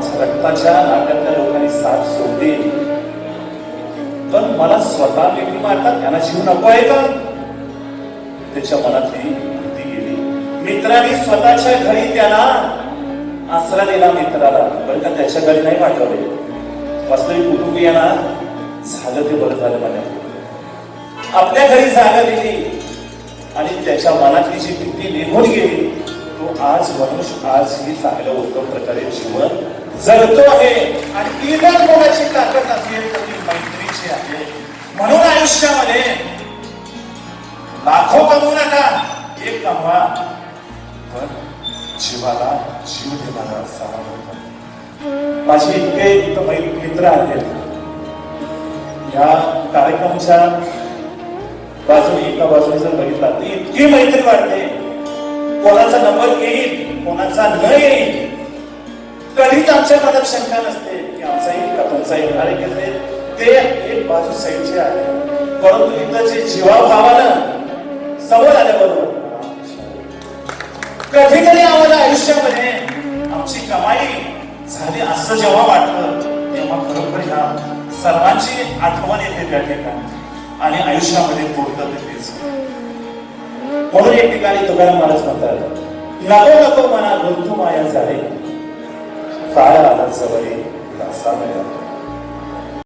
माझ्या रक्ताच्या नात्यातल्या लोकांनी साथ सोडली. पण मला स्वतः मिठी मारतात त्यांना जीव नको आहे का? त्याच्या मनातली भीती गेली. मित्रांनी स्वतःच्या घरी त्याला आसरा दिला मित्राला बरं का त्याच्या घरी नाही पाठवले? वास्तविक कुटुंबियांना झालं ते बरं झालं माझ्या आपल्या घरी जागा दिली आणि त्याच्या मनातली जी भीती निघून गेली आज मनुष्य आज ही चांगल्या उत्तम प्रकारे जीवन जगतो आहे. आणि ती जर कोणाची ताकद असेल तर ती मैत्रीची आहे. म्हणून आयुष्यामध्ये लाखो कमवू नका. एक कमवा. पण जीवाला जीव देणारा असावा माझे इतके मित्र आहेत. या कार्यक्रमाच्या बाजूने एका बाजूने जर बघितला तर इतकी मैत्री वाटते कोणाचा नंबर येईल कोणाचा न येईल. कधीच आमच्या मनात शंका नसते की आमचा येईल का तुमचा येईल. अरे कसं ते एक बाजू साईडचे आहे. परंतु इथं जे जीवाभावानं समोर आल्याबरोबर कधीतरी आम्हाला आयुष्यामध्ये आमची कमाई झाली असं जेव्हा वाटलं तेव्हा खरोखर ह्या सर्वांची आठवण येते त्या ठिकाणी. आणि आयुष्यामध्ये पूर्ण म्हणून एक ठिकाणी तुकाराम महाराज म्हणतात नको नको मना गुंतू माया झाले. काळ आला सवय दासा मिळाला